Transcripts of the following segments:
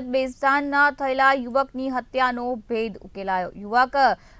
બેસ્તાનના થયેલા યુવકની હત્યાનો ભેદ ઉકેલાયો. યુવક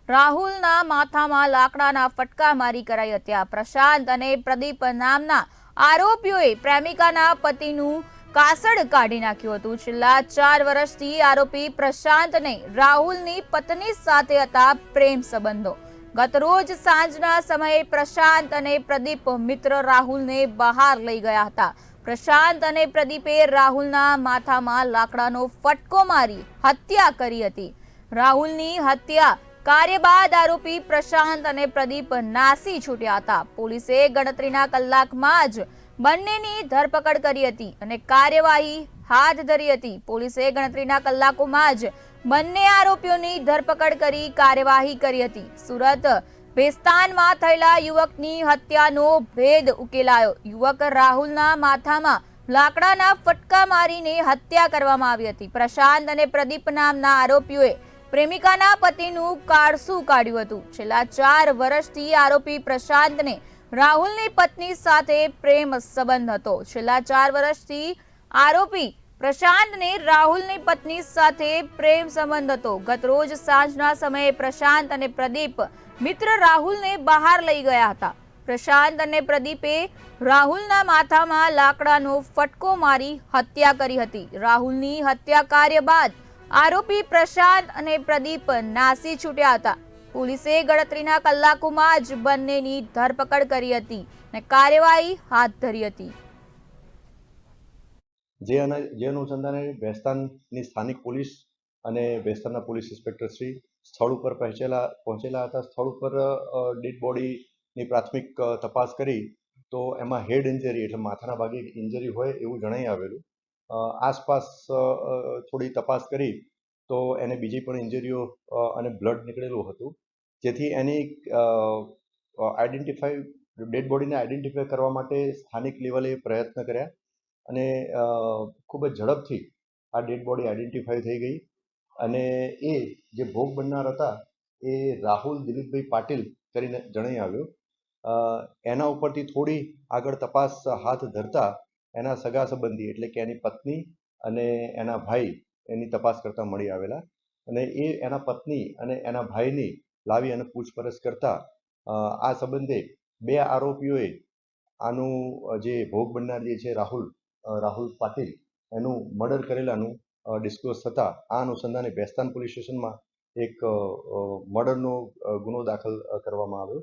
રાહુલના માથામાં લાકડાના ફટકા મારી કરાઈ હત્યા પ્રશાંત અને પ્રદીપ નામના આરોપીઓએ પ્રેમિકાના પતિનું કાસડ કાઢી નાખ્યું હતું. છેલ્લા ચાર વર્ષથી આરોપી પ્રશાંતને રાહુલની પત્ની સાથે હતા પ્રેમ સંબંધો. ગતરોજ સાંજના સમયે પ્રશાંત અને પ્રદીપ મિત્ર રાહુલને બહાર લઈ ગયા હતા. પ્રશાંત અને પ્રદીપે રાહુલના માથામાં લાકડાનો ફટકો મારી હત્યા કરી હતી. રાહુલની હત્યા કાર્ય બાદ આરોપી પ્રશાંત અને પ્રદીપ નાસી છૂટ્યા હતા. પોલીસે ગણતરીના કલાકમાં જ બંનેની ધરપકડ કરી હતી અને કાર્યવાહી હાથ ધરી હતી. પોલીસે ગણતરીના કલાકોમાં જ બંને આરોપીઓની ધરપકડ કરી કાર્યવાહી કરી હતી. સુરત ભેસ્તાનમાં થયેલા યુવકની હત્યાનો ભેદ ઉકેલાયો. યુવક રાહુલના માથામાં લાકડાના ફટકા મારીને હત્યા કરવામાં આવી હતી. પ્રશાંત અને પ્રદીપ નામના આરોપીઓએ પ્રેમિકાના પતિનું કાળસું કાઢ્યું હતું. છેલ્લા ચાર વર્ષથી આરોપી પ્રશાંતને રાહુલની પત્ની સાથે પ્રેમ સંબંધ હતો. છેલ્લા ચાર વર્ષથી આરોપી પ્રશાંતને રાહુલની પત્ની સાથે પ્રેમ સંબંધ હતો. ગતરોજ સાંજના સમયે પ્રશાંત અને પ્રદીપ મિત્ર રાહુલને બહાર લઈ ગયા હતા. પ્રશાંત અને પ્રદીપે રાહુલના માથામાં લાકડાનો ફટકો મારી હત્યા કરી હતી. રાહુલની હત્યા કાર્ય બાદ આરોપી પ્રશાંત અને પ્રદીપ નાસી છૂટ્યા હતા. પોલીસે ગણતરીના કલાકોમાં જ બંનેની ધરપકડ કરી હતી અને કાર્યવાહી હાથ ધરી હતી. જે અને જે અનુસંધાને ભેસ્તાનની સ્થાનિક પોલીસ અને ભેસ્તાનના પોલીસ ઇન્સ્પેક્ટર શ્રી સ્થળ ઉપર પહોંચેલા પહોંચેલા હતા. સ્થળ ઉપર ડેડ બોડીની પ્રાથમિક તપાસ કરી તો એમાં હેડ ઇન્જરી એટલે માથાના ભાગે ઇન્જરી હોય એવું જણાઈ આવેલું. આસપાસ થોડી તપાસ કરી તો એને બીજી પણ ઇન્જરીઓ અને બ્લડ નીકળેલું હતું. જેથી એની આઈડેન્ટિફાઈ ડેડ બોડીને આઈડેન્ટિફાઈ કરવા માટે સ્થાનિક લેવલે પ્રયત્ન કર્યા. અને ખૂબ જ ઝડપથી આ ડેડ બોડી આઈડેન્ટિફાઈ થઈ ગઈ અને એ જે ભોગ બનનાર હતા એ રાહુલ દિલીપભાઈ પાટીલ કરીને જણાઈ આવ્યો. એના ઉપરથી થોડી આગળ તપાસ હાથ ધરતા એના સગા સંબંધી એટલે કે એની પત્ની અને એના ભાઈ એની તપાસ કરતા મળી આવેલા અને એ એના પત્ની અને એના ભાઈની લાવી અને પૂછપરછ કરતા આ સંબંધે બે આરોપીઓએ આનું જે ભોગ બનનાર જે છે રાહુલ રાહુલ પાટીલ એનું મર્ડર કરેલાનું ડિસ્ક્લોઝ થતાં આ અનુસંધાને ભેસ્તાન પોલીસ સ્ટેશનમાં એક મર્ડરનો ગુનો દાખલ કરવામાં આવ્યો.